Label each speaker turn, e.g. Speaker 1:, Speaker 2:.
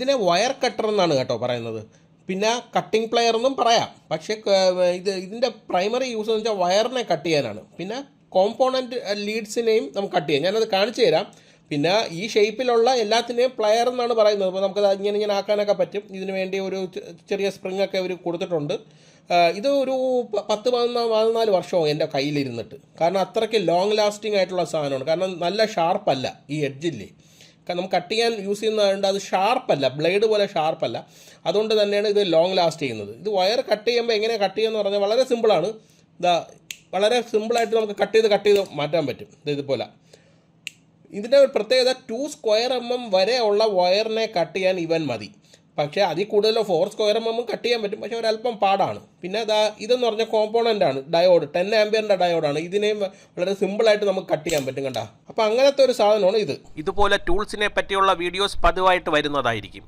Speaker 1: ഇതിനെ wire cutter എന്നാണ് കേട്ടോ പറയുന്നത്. പിന്നെ കട്ടിംഗ് പ്ലെയർ എന്നും പറയാം. പക്ഷേ ഇത് ഇതിന്റെ പ്രൈമറി യൂസ് എന്ന് വെച്ചാൽ വയറിനെ കട്ട് ചെയ്യാനാണ്. പിന്നെ കോമ്പോണന്റ് ലീഡ്സിനെയും നമുക്ക് കട്ട് ചെയ്യാം. ഞാനത് കാണിച്ചു തരാം. പിന്നെ ഈ ഷേപ്പിലുള്ള എല്ലാത്തിനെയും പ്ലെയർ എന്നാണ് പറയുന്നത്. അപ്പോൾ നമുക്കത് ഇങ്ങനെ ഇങ്ങനെ ആക്കാനൊക്കെ പറ്റും. ഇതിന് വേണ്ടി ഒരു ചെറിയ സ്പ്രിങ് ഒക്കെ അവർ കൊടുത്തിട്ടുണ്ട്. ഇത് ഒരു പത്ത് പതിനാല് പതിനാല് വർഷവും എന്റെ കയ്യിലിരുന്നിട്ട്. കാരണം അത്രയ്ക്ക് ലോങ് ലാസ്റ്റിംഗ് ആയിട്ടുള്ള സാധനമാണ്. കാരണം നല്ല ഷാർപ്പല്ല ഈ എഡ്ജില്ലേ നമുക്ക് കട്ട് ചെയ്യാൻ യൂസ് ചെയ്യുന്നതുകൊണ്ട് അത് ഷാർപ്പല്ല ബ്ലേഡ് പോലെ ഷാർപ്പല്ല അതുകൊണ്ട് തന്നെയാണ് ഇത് ലോങ് ലാസ്റ്റ് ചെയ്യുന്നത്. ഇത് വയർ കട്ട് ചെയ്യുമ്പോൾ എങ്ങനെ കട്ട് ചെയ്യുമെന്ന് പറഞ്ഞാൽ വളരെ സിമ്പിളാണ് ഇതാ വളരെ സിമ്പിളായിട്ട് നമുക്ക് കട്ട് ചെയ്ത് കട്ട് ചെയ്ത് മാറ്റാൻ പറ്റും. ഇത് ഇതുപോലെ. ഇതിന്റെ പ്രത്യേകത ടു സ്ക്വയർ എം എം വരെ ഉള്ള വയറിനെ കട്ട് ചെയ്യാൻ ഇവൻ മതി. പക്ഷേ അതിൽ കൂടുതൽ ഫോർ സ്ക്വയർ എം കട്ട് ചെയ്യാൻ പറ്റും. പക്ഷേ ഒരല്പം പാടാണ്. പിന്നെ അതാ ഇതെന്ന് പറഞ്ഞ കോമ്പോണന്റ് ആണ് ഡയോഡ് ടെൻ ആംബിയറിന്റെ ഡയോഡാണ് ഇതിനെയും വളരെ സിമ്പിളായിട്ട് നമുക്ക് കട്ട് ചെയ്യാൻ പറ്റും കണ്ട. അപ്പോൾ അങ്ങനത്തെ ഒരു സാധനമാണ് ഇത്.
Speaker 2: ഇതുപോലെ ടൂൾസിനെ പറ്റിയുള്ള വീഡിയോസ് പതിവായിട്ട് വരുന്നതായിരിക്കും.